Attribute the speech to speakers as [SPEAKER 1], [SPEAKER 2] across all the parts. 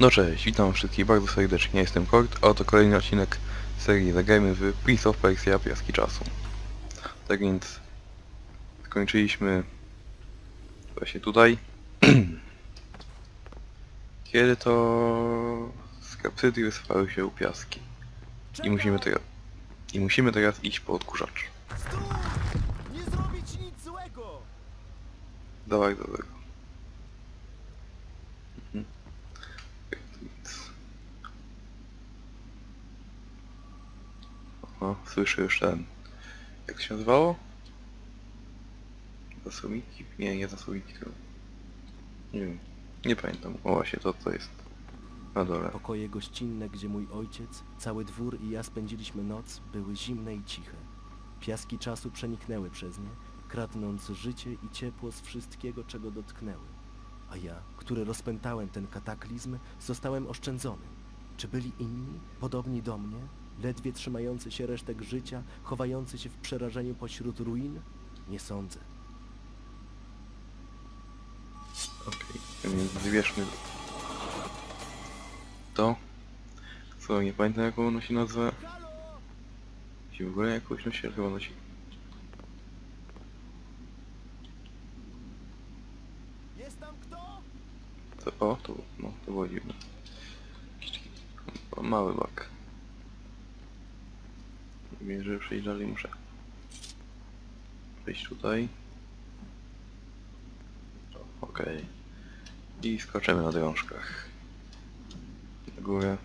[SPEAKER 1] No cześć, witam wszystkich bardzo serdecznie, jestem Kort, a oto kolejny odcinek serii Zagrajmy w Prince of Persia Piaski Czasu. Tak więc skończyliśmy właśnie tutaj. Kiedy to skapsydy wysypały się u piaski. I musimy teraz, I musimy teraz iść po odkurzacz.
[SPEAKER 2] Stój! Nie zrobić nic złego!
[SPEAKER 1] Dawaj do tego. Mhm. Tak więc. O, słyszę już ten. Jak się nazywało? Zasłoniki? Nie, nie zasłoniki, tylko... Nie wiem. Nie pamiętam. O właśnie, to co jest. Na dole.
[SPEAKER 2] Pokoje gościnne, gdzie mój ojciec, cały dwór i ja spędziliśmy noc, były zimne i ciche. Piaski czasu przeniknęły przez nie, kradnąc życie i ciepło z wszystkiego, czego dotknęły. A ja, który rozpętałem ten kataklizm, zostałem oszczędzony. Czy byli inni, podobni do mnie, ledwie trzymający się resztek życia, chowający się w przerażeniu pośród ruin? Nie sądzę.
[SPEAKER 1] Okej, więc wybierzmy to. Co, nie pamiętam jaką ono się nazywa. Jeśli w ogóle jakąś nosi, ale chyba nosi.
[SPEAKER 2] Jest tam kto?
[SPEAKER 1] To, o, to, no, to było dziwne. Jakiś taki o, mały bak. Wiem, że przejść dalej muszę. Przejść tutaj. Okej. I skoczymy na drążkach. Na górę.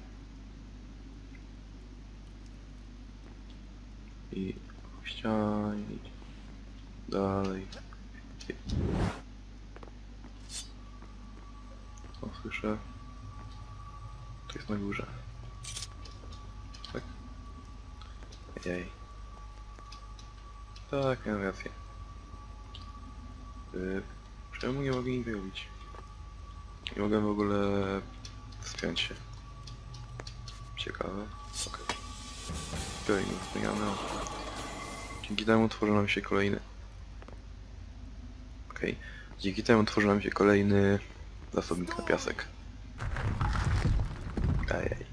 [SPEAKER 1] I ścianie. Dalej. O, słyszę. To jest na górze. Tak? Jej. Tak, miałem rację. Yy, czemu nie mogę nic robić? Nie mogę w ogóle wspiąć się. Ciekawe. Okej. Okay. zmieniamy. Dzięki temu tworzy nam się kolejny. Okej. Dzięki temu tworzy nam się kolejny zasobnik na piasek. Ajaj.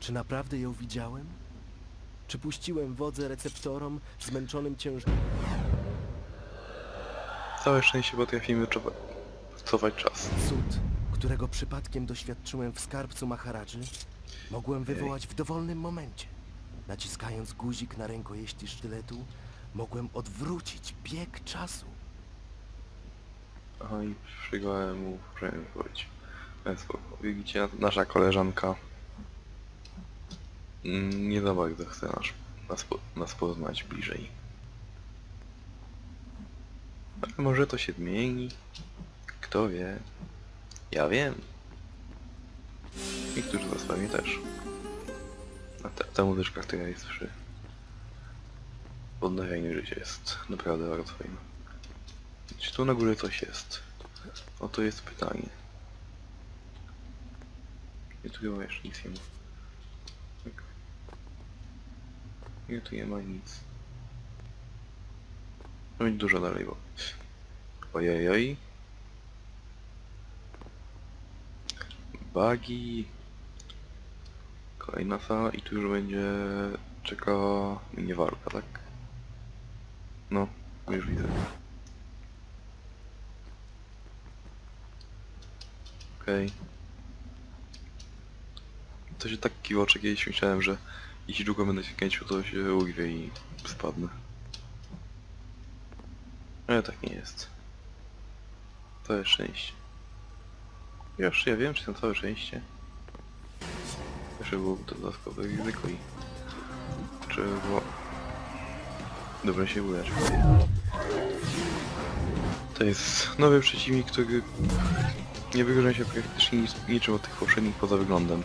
[SPEAKER 2] Czy naprawdę ją widziałem? Czy puściłem wodze receptorom zmęczonym ciężarem?
[SPEAKER 1] Całe szczęście potrafimy czowa- czas.
[SPEAKER 2] Cud, którego przypadkiem doświadczyłem w skarbcu Maharadży, mogłem wywołać w dowolnym momencie. Naciskając guzik na rękojeści sztyletu, mogłem odwrócić bieg czasu.
[SPEAKER 1] Aha, i przygałem mu powiedzieć. Widzicie, nasza koleżanka nie za bardzo chce nas, nas, nas poznać bliżej. Ale może to się zmieni. Kto wie? Ja wiem. Niektórzy z was pewnie też. A ta, ta muzyczka, która jest przy odnawianiu życia jest naprawdę bardzo fajna. Czy tu na górze coś jest? O to jest pytanie. Nie tu chyba jeszcze nic nie ma. Tak. Nie, tu nie ma nic. No i dużo dalej, bo... Ojej. Bagi. Kolejna sala i tu już będzie czekała miniwarka, tak? No, już widzę. Okej. To się tak kiwocze kiedyś myślałem, że jeśli długo będę się kręcił, to się urwie i spadnę. Ale tak nie jest. Całe szczęście. Już, ja wiem, czy to całe szczęście. Jeszcze byłoby to dodatkowe ryzyko i... Czy było... Dobrze się udać. To jest nowy przeciwnik, który nie wyróżnia się praktycznie nic, niczym od tych poprzednich poza wyglądem.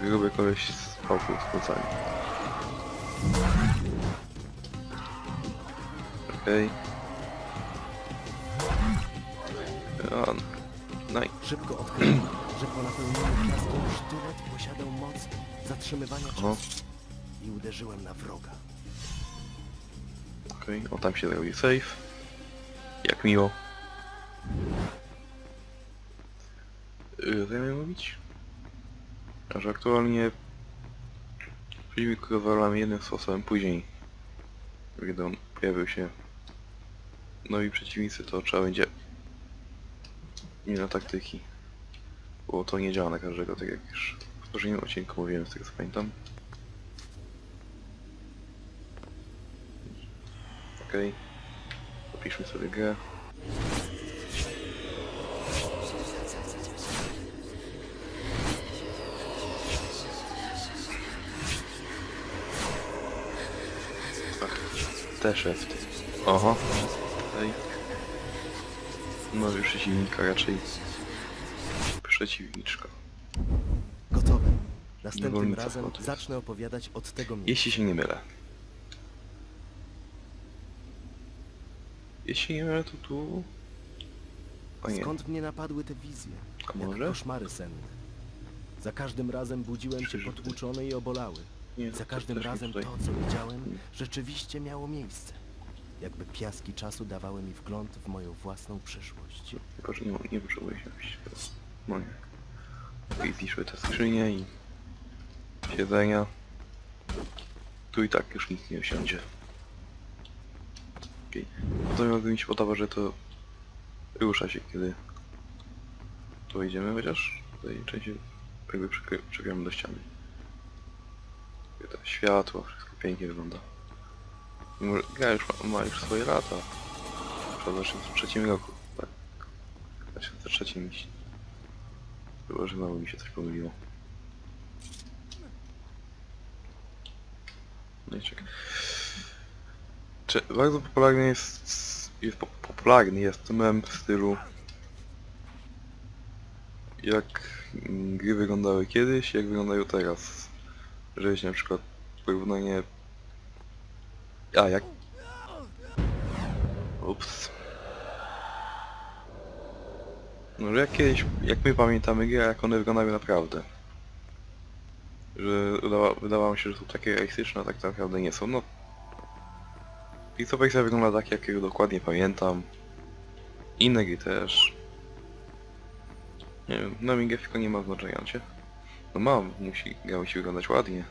[SPEAKER 1] Gruby koleś z pałką z plecami. Okej. Okay. No i...
[SPEAKER 2] Szybko odkryłem, że po napełnieniu piaskiem sztylet posiadał moc zatrzymywania czasu. I uderzyłem na wroga.
[SPEAKER 1] Okej, o tam się robi safe. Jak miło. Ile to ja miałem mówić? A że aktualnie filmik rozwalamy jednym sposobem, później kiedy on pojawił się nowi przeciwnicy, to trzeba będzie na taktyki. Bo to nie działa na każdego, tak jak już w poprzednim odcinku mówiłem, z tego co pamiętam. Okej. Opiszmy sobie grę. T-shift. Oho. Tutaj. Nowy przeciwnika raczej. Przeciwniczka.
[SPEAKER 2] Gotowe. Następnym
[SPEAKER 1] Niewolnica
[SPEAKER 2] razem zacznę opowiadać od tego miejsca.
[SPEAKER 1] Jeśli się nie mylę. Jeśli nie mylę, to tu... O nie.
[SPEAKER 2] Skąd mnie napadły te wizje?
[SPEAKER 1] A
[SPEAKER 2] Jak
[SPEAKER 1] może?
[SPEAKER 2] koszmary senne. Za każdym razem budziłem się
[SPEAKER 1] Przeżyty.
[SPEAKER 2] potłuczony i obolały.
[SPEAKER 1] Nie,
[SPEAKER 2] Za
[SPEAKER 1] to
[SPEAKER 2] każdym razem to, co widziałem, rzeczywiście miało miejsce. Jakby piaski czasu dawały mi wgląd w moją własną przyszłość.
[SPEAKER 1] Tylko, że nie, nie potrzebuję się wejść. No nie. I zniszczyły te skrzynie i... Siedzenia. Tu i tak już nikt nie usiądzie. Okej. Natomiast mi się podoba, że to rusza się, kiedy tu idziemy, chociaż tutaj częściej jakby przykry- do ściany. To światło, wszystko pięknie wygląda. Mimo, że Gra już ma, ma już swoje lata. W 2003 roku, tak. W 2003 mi. Chyba, że znowu mi się coś pomyliło. No i czekaj. Czy bardzo popularny jest... jest po, popularny jest mem w stylu... Jak gry wyglądały kiedyś, jak wyglądają teraz. Że jest na przykład porównanie... A, jak... Ups. No, że jak kiedyś, jak my pamiętamy gry, jak one wyglądały naprawdę. Że wydawa, wydawało mi się, że są takie realistyczne, a tak naprawdę nie są. No, Pixel Pixel wygląda tak, jak go dokładnie pamiętam. Inne gry też. Nie wiem, na mi grafika nie ma znaczenia, cię? No mam, musi, gra musi wyglądać ładnie.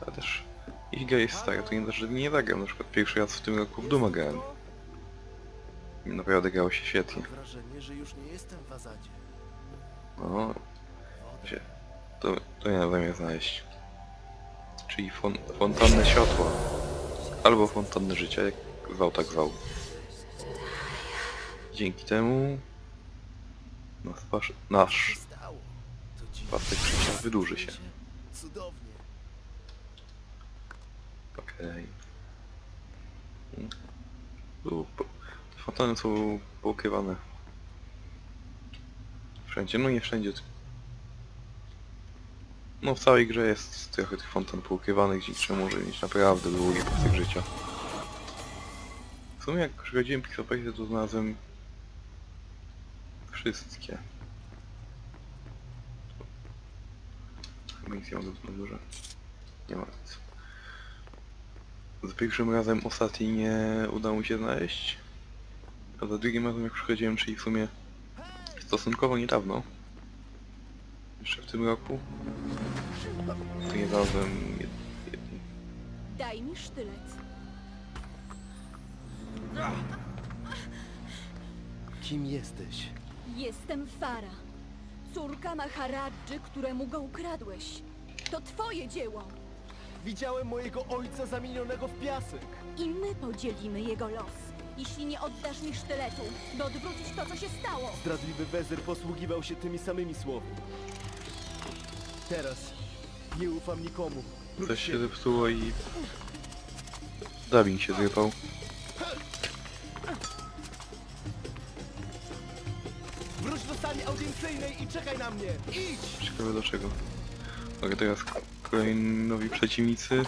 [SPEAKER 1] Ale też, jeśli gra jest stara, to nie znaczy, że nie zagram. Na przykład pierwszy raz w tym roku w Duma grałem. Naprawdę grało się świetnie.
[SPEAKER 2] Mam wrażenie, że już nie jestem w Azadzie.
[SPEAKER 1] No, się, to, to ja zamiast znaleźć. Czyli fon, fontannę światła. Albo fontannę życia, jak zwał tak zwał. Dzięki temu nasz, nasz pasek życia wydłuży się.
[SPEAKER 2] Cudownie.
[SPEAKER 1] Okej. Po- Fontany są poukrywane. Wszędzie, no nie wszędzie. No w całej grze jest trochę tych fontan poukrywanych, dzięki czemu może mieć naprawdę długi pasek życia. W sumie jak przychodziłem Pixel Pixel to znalazłem wszystkie. Ma na górze. Nie ma nic. Za pierwszym razem ostatni nie udało mi się znaleźć. A za drugim razem jak przychodziłem, czyli w sumie stosunkowo niedawno. Jeszcze w tym roku. To nie znalazłem jed, jednej.
[SPEAKER 3] Daj mi sztylet.
[SPEAKER 2] Kim jesteś?
[SPEAKER 3] Jestem Fara, córka Maharadży, któremu go ukradłeś. To twoje dzieło
[SPEAKER 2] Widziałem mojego ojca zamienionego w piasek.
[SPEAKER 3] i my podzielimy jego los. Jeśli nie oddasz mi sztyletu, by odwrócić to, co się stało.
[SPEAKER 2] Zdradliwy Wezyr posługiwał się tymi samymi słowy. Teraz nie ufam nikomu. prócz
[SPEAKER 1] Coś się
[SPEAKER 2] siebie.
[SPEAKER 1] zepsuło i... Dubbing się zrypał.
[SPEAKER 2] Do i czekaj na mnie! Idź!
[SPEAKER 1] Ciekawe dlaczego. Mogę teraz kolejni nowi przeciwnicy,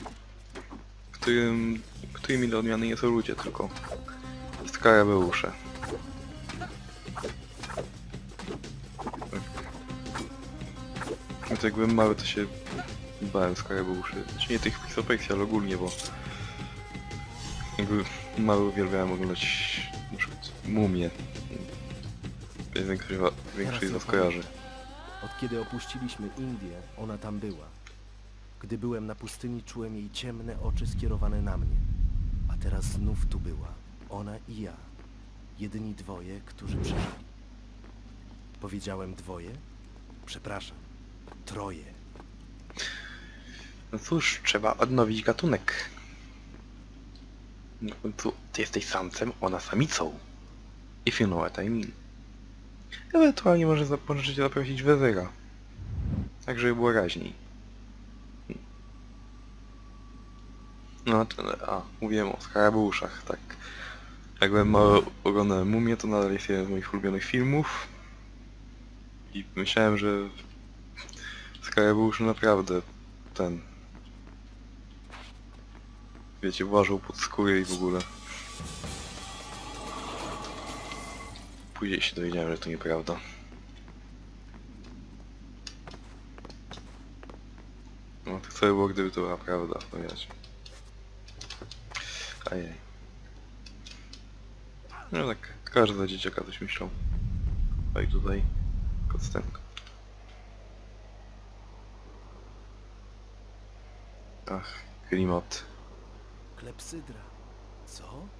[SPEAKER 1] którym, którymi do odmiany nie są ludzie, tylko skarabeusze. Więc jak byłem mały, to się bałem skarabeuszy. Znaczy nie tych Pixel ale ogólnie, bo jakby mały uwielbiałem oglądać na przykład mumie. Czyli większość, wa- większość z was kojarzy.
[SPEAKER 2] Od kiedy opuściliśmy Indię, ona tam była. Gdy byłem na pustyni, czułem jej ciemne oczy skierowane na mnie. A teraz znów tu była. Ona i ja. Jedyni dwoje, którzy przeżyli. Powiedziałem dwoje? Przepraszam. Troje.
[SPEAKER 1] No cóż, trzeba odnowić gatunek. No w końcu ty jesteś samcem, ona samicą. If you know what I mean. Ewentualnie może możecie zaprosić wezyra. Tak, żeby było raźniej. No, to, a, mówiłem o skarabuszach, tak. Jakbym mało oglądałem Mumię, to nadal jest jeden z moich ulubionych filmów. I myślałem, że skarabusz naprawdę ten... Wiecie, włażą pod skórę i w ogóle. Później się dowiedziałem, że to nieprawda. No to co by było, gdyby to była prawda, no wiecie. Ajej. No tak, każdy dzieciaka coś myślał. A i tutaj koctenko. Ach, klimat.
[SPEAKER 2] Klepsydra. Co?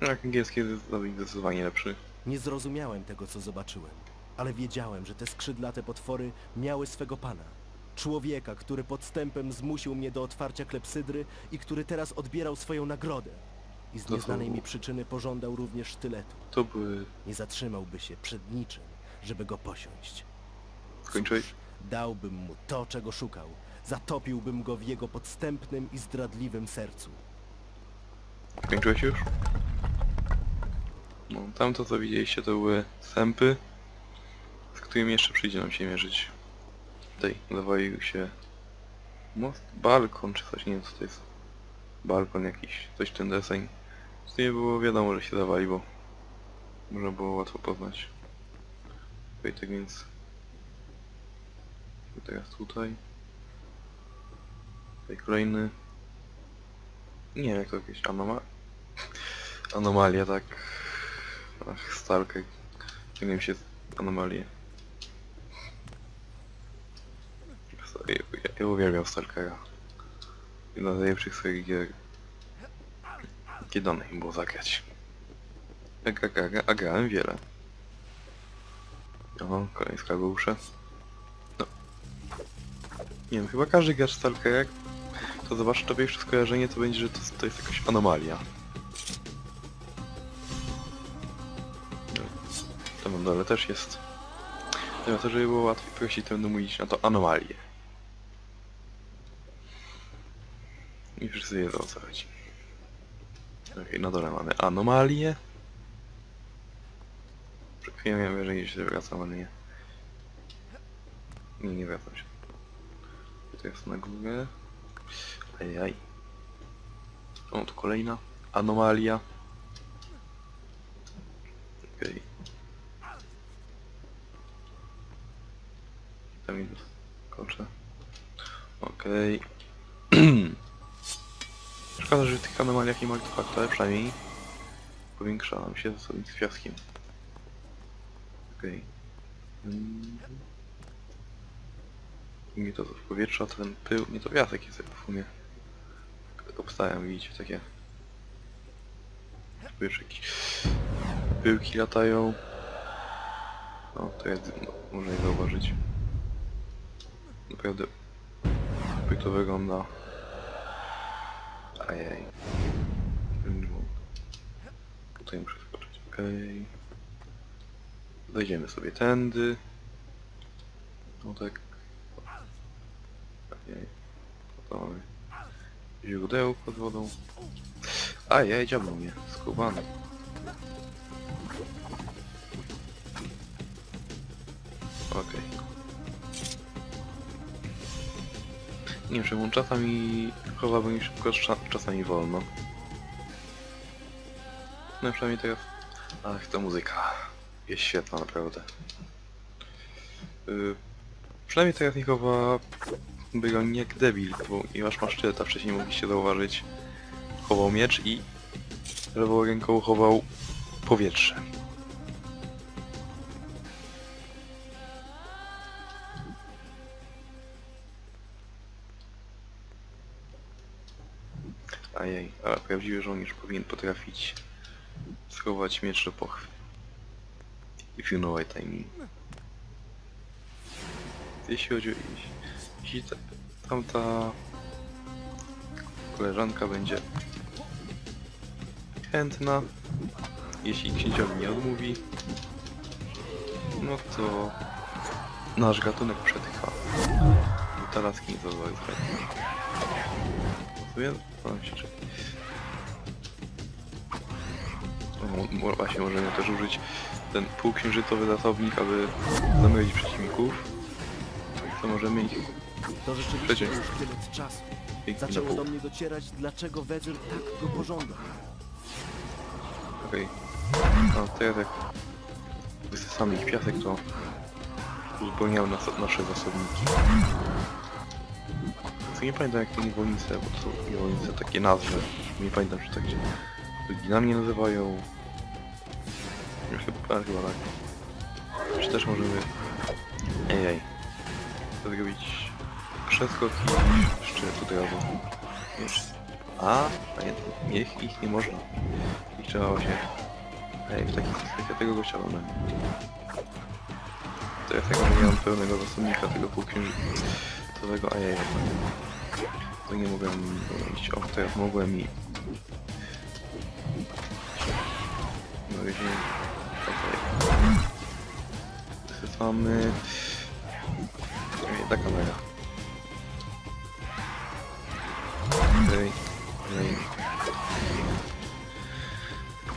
[SPEAKER 1] Jak angielski jest zdecydowanie lepszy.
[SPEAKER 2] Nie zrozumiałem tego, co zobaczyłem, ale wiedziałem, że te skrzydlate potwory miały swego pana. Człowieka, który podstępem zmusił mnie do otwarcia klepsydry i który teraz odbierał swoją nagrodę. I z
[SPEAKER 1] To
[SPEAKER 2] nieznanej
[SPEAKER 1] są-
[SPEAKER 2] mi przyczyny pożądał również sztyletu.
[SPEAKER 1] To były...
[SPEAKER 2] Nie zatrzymałby się przed niczym, żeby go posiąść.
[SPEAKER 1] Skończyłeś?
[SPEAKER 2] Cóż, dałbym mu to, czego szukał. Zatopiłbym go w jego podstępnym i zdradliwym sercu.
[SPEAKER 1] Skończyłeś już? No, tamto co widzieliście to były sępy, z którymi jeszcze przyjdzie nam się mierzyć. Tutaj zawalił się most, balkon czy coś, nie wiem co to jest. Balkon jakiś, coś ten deseń. Z nie było wiadomo, że się zawali, bo można było łatwo poznać. Tutaj tak więc... Teraz tutaj. Tutaj kolejny. Nie wiem jak to jakieś anoma... Anomalia, tak. Ach, Stalker. Ciągnę się z anomalie. Ja, ja, ja uwielbiam Stalkera. Jedna z najlepszych swoich gier. Kiedy dane im było zagrać. A, a, a, a grałem wiele. O, kolejny skarbusze. No. Nie wiem, chyba każdy gracz Stalkera, to zobaczy to pierwsze skojarzenie, to będzie, że to, to jest jakaś anomalia. Na dole też jest. To, żeby było łatwiej prosić, to będę mówić na to anomalię. I wszyscy wiedzą o co chodzi. Okej, na dole mamy anomalię. Miałem wrażenie, że się wracam, ale nie. Nie, nie wracam się. To jest na górę. Ajaj. O, tu kolejna anomalia. Okej. Tam minus. Kończę. Okej. Szkoda, że tych anomaliach nie ma artefaktu, ale przynajmniej powiększa nam się zasobnik z piaskiem. Okej. Mm. Nie to w powietrzu, a ten pył, nie to piasek jest w sumie. Obstają, widzicie, takie... Jakieś pyłki latają. No, to jest, no, można je zauważyć. Naprawdę jak to wygląda. Ajej. Tutaj muszę skoczyć, okej. Zejdziemy sobie tędy. No tak. Ajej. Co mamy? Źródełko pod wodą. Ajej, dziabnął mnie. Skubany. Okej. Nie wiem, czasami chowałbym mi szybko, cza- czasami wolno. No przynajmniej teraz... Ach, ta muzyka jest świetna, naprawdę. Yy, przynajmniej teraz nie chowa Byron nie jak debil, bo ponieważ ma sztylet, a wcześniej mogliście zauważyć chował miecz i lewą ręką chował powietrze. Ale prawdziwy żołnierz powinien potrafić schować miecz do pochwy. If you know what I mean. Jeśli chodzi o... Jeśli ta, tamta koleżanka będzie chętna, jeśli księciowi nie odmówi, no to nasz gatunek przetrwa. Ta laski nie chętnie. Pasuje? Pan się czeka. Właśnie możemy też użyć ten półksiężycowy zasownik, aby zamrozić przeciwników. To możemy ich
[SPEAKER 2] To rzeczywiście szkielet czasu.
[SPEAKER 1] na
[SPEAKER 2] Zaczęło
[SPEAKER 1] pół.
[SPEAKER 2] do mnie docierać, dlaczego Wedzel tak go pożądał.
[SPEAKER 1] Okej. No teraz jak wysysamy ich piasek, to uzupełniały nas nasze zasobniki. Co nie pamiętam jak te niewolnice, bo to są niewolnice takie nazwy. Nie pamiętam czy tak się na mnie nazywają. Chyba, chyba tak. Czy też możemy... Ej, ej. Zrobić przeskok i szczyt od razu. Jeszcze. A, a nie, ich, ich nie można. Ich trzeba właśnie... Ej, w takich sytuacjach ja tego gościa mam. To ja tego nie mam pełnego zasobnika tego półksiężycowego, a ja To nie mogłem iść. O, teraz mogłem i... No wiecie... Wysypamy... Ej, ta kamera. Okej. Kolejny.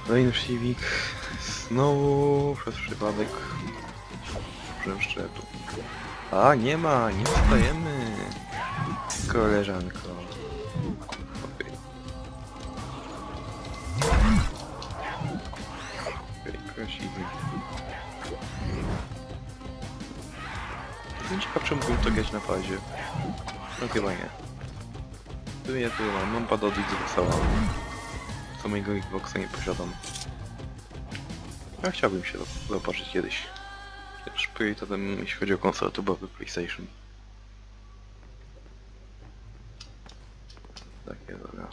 [SPEAKER 1] Kolejny przeciwnik. Znowu przez przypadek użyłem szczepu. A, nie ma, nie wstajemy. Koleżanko. Jestem ciekaw, czy mógłbym to grać na pazie. No chyba nie. Tu ja tu mam, mam pad od Xboxa. Co mojego Xboxa nie posiadam. Ja chciałbym się zo- zobaczyć kiedyś. Też priorytetem, jeśli chodzi o konsolę, to byłaby PlayStation. Takie, dobra.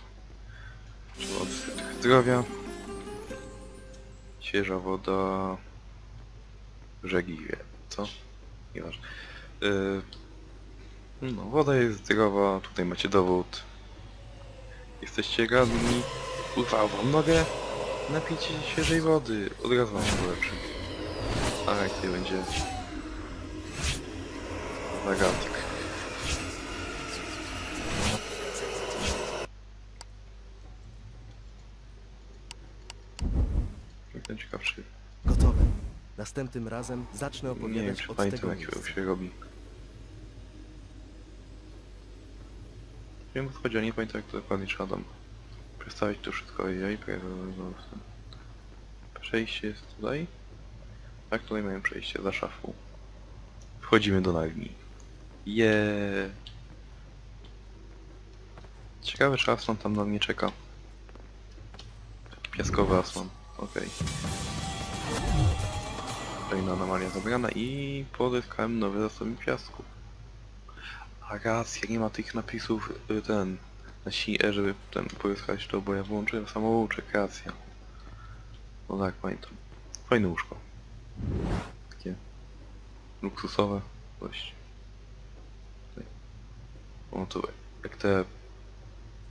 [SPEAKER 1] Trzeba odzyskać zdrowia. Świeża woda. Wie, co? Nieważne. Yy, no, woda jest zdrowa, tutaj macie dowód. Jesteście radni. Urwał wam nogę. Napijcie się świeżej wody. Od razu wam się polepszy. A jak tutaj będzie... Zagadek. Jestem ciekawszy.
[SPEAKER 2] Gotowe. Następnym razem zacznę
[SPEAKER 1] Nie wiem,
[SPEAKER 2] opowiadać
[SPEAKER 1] czy
[SPEAKER 2] od
[SPEAKER 1] pamiętam
[SPEAKER 2] tego
[SPEAKER 1] jak się,
[SPEAKER 2] miejsca.
[SPEAKER 1] się robi. Wiem o co chodzi, ale nie pamiętam jak to dokładnie trzeba tam przedstawić to wszystko i i Przejście jest tutaj. Tak, tutaj mamy przejście za szafą. Wchodzimy do nagli. Je. Ciekawe czy Aslan tam na mnie czeka. Piaskowy Aslan. Okej. Kolejna anomalia zabrana i pozyskałem nowy zasobnik piasku. A nie ma tych napisów y, ten na CE, żeby ten pozyskać to, bo ja włączyłem samouczek, racja. No tak, pamiętam. Fajne łóżko. Takie luksusowe dość. Tutaj. O to jak te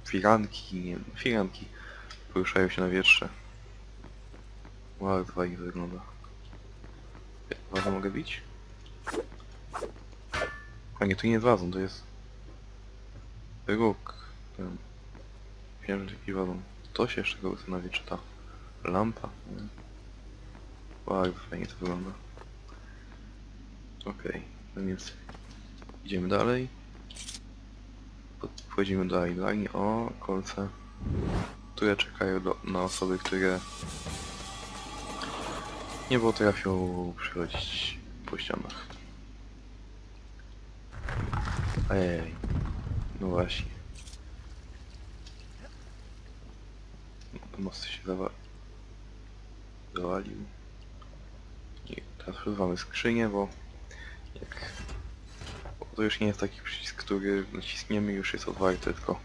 [SPEAKER 1] firanki, nie firanki poruszają się na wietrze. Bardzo fajnie wygląda. Wazą mogę bić? A nie, to nie jest wazon, to jest... Róg. Ten... Wiem, że taki wazon. To się jeszcze go wystanawia, czy ta lampa? Nie. Fajnie to wygląda. Okej, no więc idziemy dalej. Wchodzimy do Islandii. O, kolce. Które czekają do, na osoby, które nie potrafią przechodzić po ścianach. Ej, no właśnie. Mosty się zawa... zawalił. I teraz przesuwamy skrzynię, bo jak... Bo to już nie jest taki przycisk, który naciśniemy już jest otwarty, tylko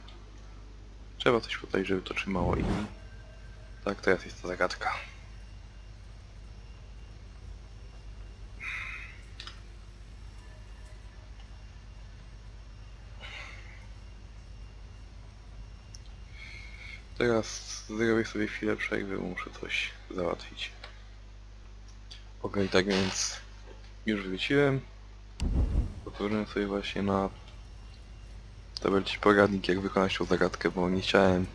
[SPEAKER 1] trzeba coś tutaj, żeby to trzymało i tak teraz jest ta zagadka. Teraz zrobię sobie chwilę przerwy, bo muszę coś załatwić. Okej, tak więc już wróciłem. Otworzyłem sobie właśnie na tabelcie poradnik jak wykonać tą zagadkę, bo nie chciałem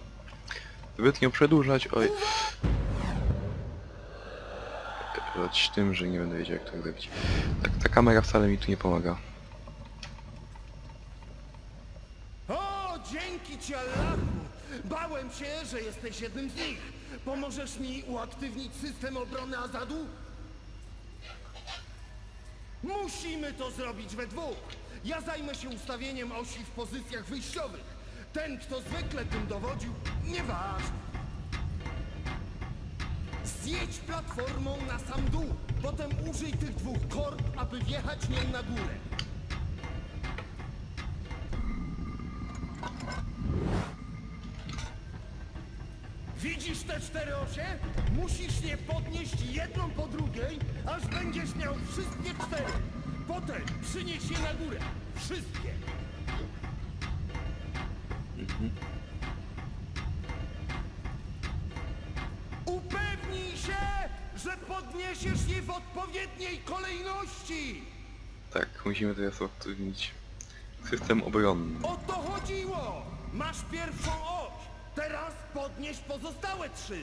[SPEAKER 1] zbytnio przedłużać. Oj. Dać tym, że nie będę wiedział jak to zrobić. Tak, ta kamera wcale mi tu nie pomaga.
[SPEAKER 4] O, dzięki ci Allahu! Bałem się, że jesteś jednym z nich. Pomożesz mi uaktywnić system obrony Azadu? Musimy to zrobić we dwóch. Ja zajmę się ustawieniem osi w pozycjach wyjściowych. Ten, kto zwykle tym dowodził, nieważne. Zjedź platformą na sam dół. Potem użyj tych dwóch korb, aby wjechać nią na górę. Widzisz te cztery osie? Musisz je podnieść jedną po drugiej, aż będziesz miał wszystkie cztery. Potem przynieś je na górę. Wszystkie. Upewnij się, że podniesiesz je w odpowiedniej kolejności.
[SPEAKER 1] Tak, musimy teraz uaktywnić system obronny.
[SPEAKER 4] O to chodziło! Masz pierwszą. Teraz podnieś pozostałe trzy.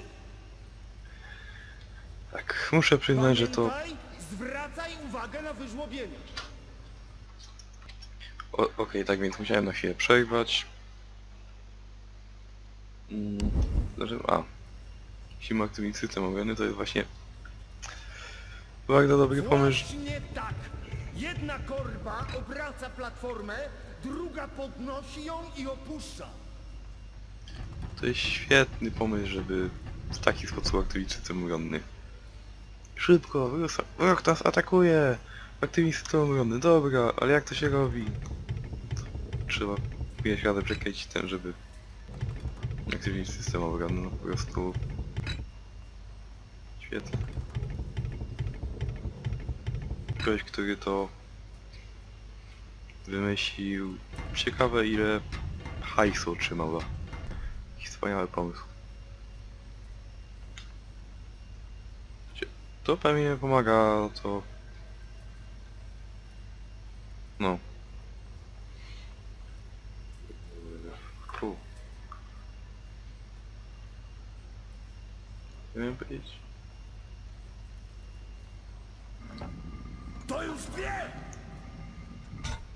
[SPEAKER 1] Tak, muszę przyznać, że to...
[SPEAKER 4] Pamiętaj, zwracaj uwagę na wyżłobienie.
[SPEAKER 1] O- Okej, tak więc musiałem na chwilę przerwać. Mm, znaczy, a. Musimy aktywnić system obrony, to jest właśnie bardzo dobry pomysł.
[SPEAKER 4] Właśnie tak. Jedna korba obraca platformę, druga podnosi ją i opuszcza.
[SPEAKER 1] To jest świetny pomysł, żeby w taki sposób aktywnić system obronny. Szybko, wróg nas atakuje! Aktywnić system obronny, dobra, ale jak to się robi? Trzeba mieć radę przekręcić ten, żeby aktywnić system obronny, no po prostu... Świetnie. Ktoś, który to wymyślił, ciekawe ile hajsu otrzymał Jaki Wspaniały pomysł. To pewnie pomaga, to... No. Fu. Nie wiem powiedzieć.
[SPEAKER 4] To już wie!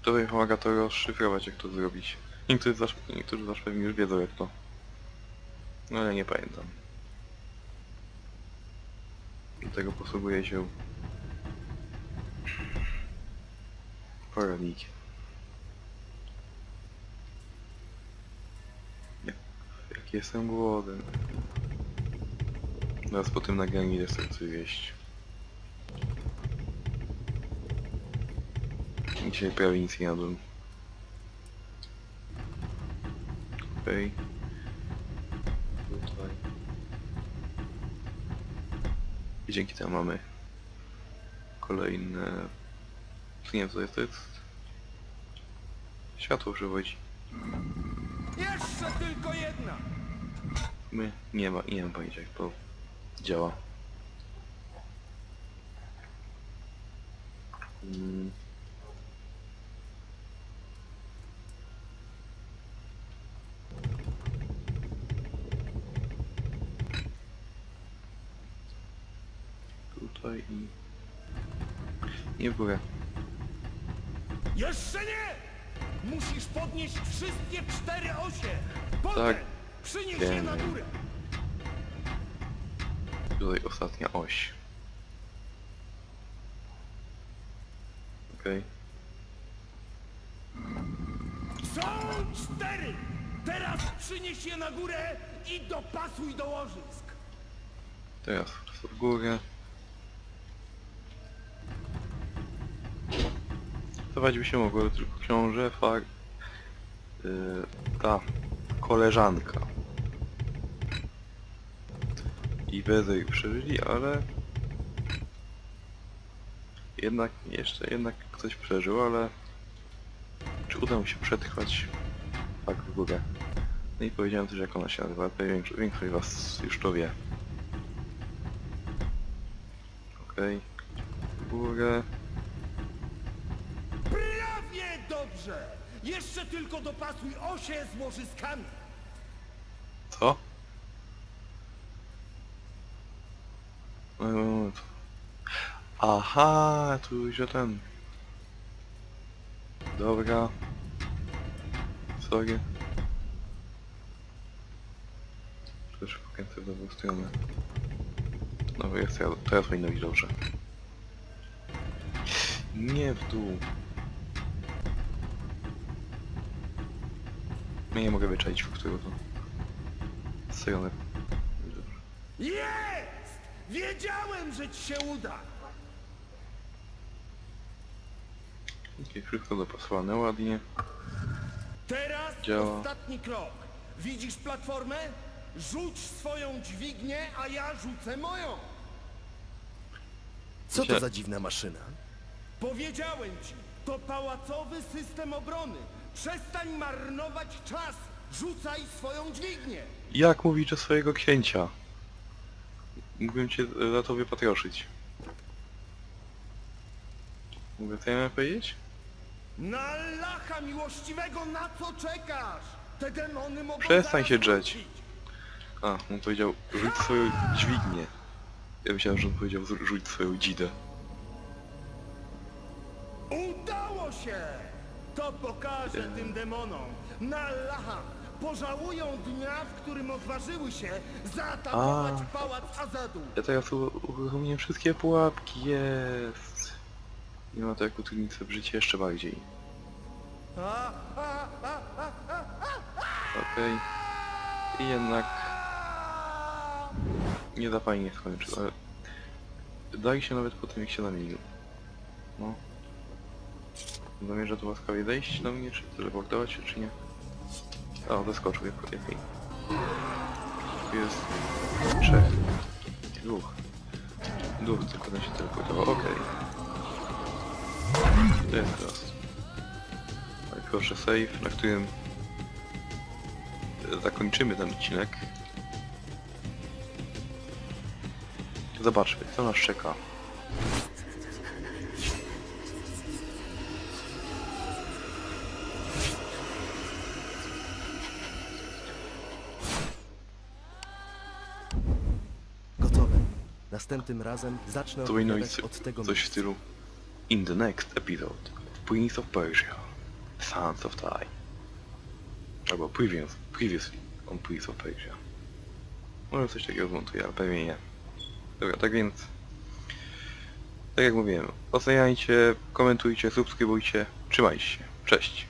[SPEAKER 1] To pewnie pomaga to rozszyfrować, jak to zrobić. Niektórzy z was, niektórzy z was pewnie już wiedzą, jak to. No ale nie pamiętam. Do tego posługuje się poradnikiem. Jak, jestem głodny. Zaraz po tym nagraniu idę sobie coś jeść. Dzisiaj prawie nic nie jadłem. Okej. Tutaj. I dzięki temu mamy kolejne... Nie wiem co jest, to jest... Światło przywodzi.
[SPEAKER 4] Jeszcze tylko jedna!
[SPEAKER 1] My nie ma, nie mam pojęcia jak to działa. Mm. Tutaj i... Górę.
[SPEAKER 4] Jeszcze nie! Musisz podnieść wszystkie cztery osie. Potem
[SPEAKER 1] Tak,
[SPEAKER 4] przynieś je na górę.
[SPEAKER 1] Tutaj ostatnia oś. Okej.
[SPEAKER 4] Są cztery! Teraz przynieś je na górę i dopasuj do łożysk.
[SPEAKER 1] Teraz w górę. Dawać by się mogło, tylko książę, far... Yy, ta koleżanka. I Wezy przeżyli, ale... Jednak jeszcze, jednak ktoś przeżył, ale... Czy uda mu się przetrwać? Tak, w górę. No i powiedziałem też jak ona się nazywa, pewnie większość, większość was już to wie. Okej. W górę.
[SPEAKER 4] Prawie dobrze! Jeszcze tylko dopasuj osie z łożyskami.
[SPEAKER 1] Co? Aha, tu się ten... Dobra. Sorry. Też pokręcę w dobrą stronę. No jest, teraz powinno być dobrze. Nie w dół. Ja nie mogę wyczaić, w którą to stronę.
[SPEAKER 4] Jest! Wiedziałem, że ci się uda!
[SPEAKER 1] Okej, wszystko dopasowane ładnie.
[SPEAKER 4] Teraz
[SPEAKER 1] Działa.
[SPEAKER 4] ostatni krok. Widzisz platformę? Rzuć swoją dźwignię, a ja rzucę moją.
[SPEAKER 2] Co to za dziwna maszyna?
[SPEAKER 4] Powiedziałem ci, to pałacowy system obrony. Przestań marnować czas. Rzucaj swoją dźwignię.
[SPEAKER 1] Jak mówić do swojego księcia? Mógłbym cię za to wypatroszyć. Mogę co ja powiedzieć?
[SPEAKER 4] Na lacha miłościwego, na co czekasz? Te demony mogą
[SPEAKER 1] Przestań się drzeć. A, on powiedział rzuć swoją dźwignię. Ja myślałem, że on powiedział rzuć swoją dzidę.
[SPEAKER 4] Udało się! To pokażę tym demonom. Na lacha pożałują dnia, w którym odważyły się zaatakować
[SPEAKER 1] A.
[SPEAKER 4] pałac Azadu.
[SPEAKER 1] Ja teraz u- uruchomiłem wszystkie pułapki, jest. Nie ma to jak utrudnić sobie życie jeszcze bardziej.
[SPEAKER 4] A, a, a, a, a,
[SPEAKER 1] Okej. I jednak
[SPEAKER 4] a!
[SPEAKER 1] nie za fajnie skończył, ale... Daje się nawet po tym jak się zamienił. No. Zamierza tu łaskawie zejść na mnie, czy teleportować się, czy nie? O, zaskoczył, jak lepiej. Tu jest... trzech. Dwóch. Dwóch tylko na się teleportował, okej. To jest teraz. Proszę save, na którym zakończymy ten odcinek. Zobaczmy, co nas czeka.
[SPEAKER 2] Następnym razem zacznę od tego
[SPEAKER 1] coś w stylu In the next episode of Prince of Persia, Sands of Time. Albo previous, previously on Prince of Persia. Może coś takiego zmontuję, ale pewnie nie. Dobra, tak więc... Tak jak mówiłem, oceniajcie, komentujcie, subskrybujcie, trzymajcie się. Cześć!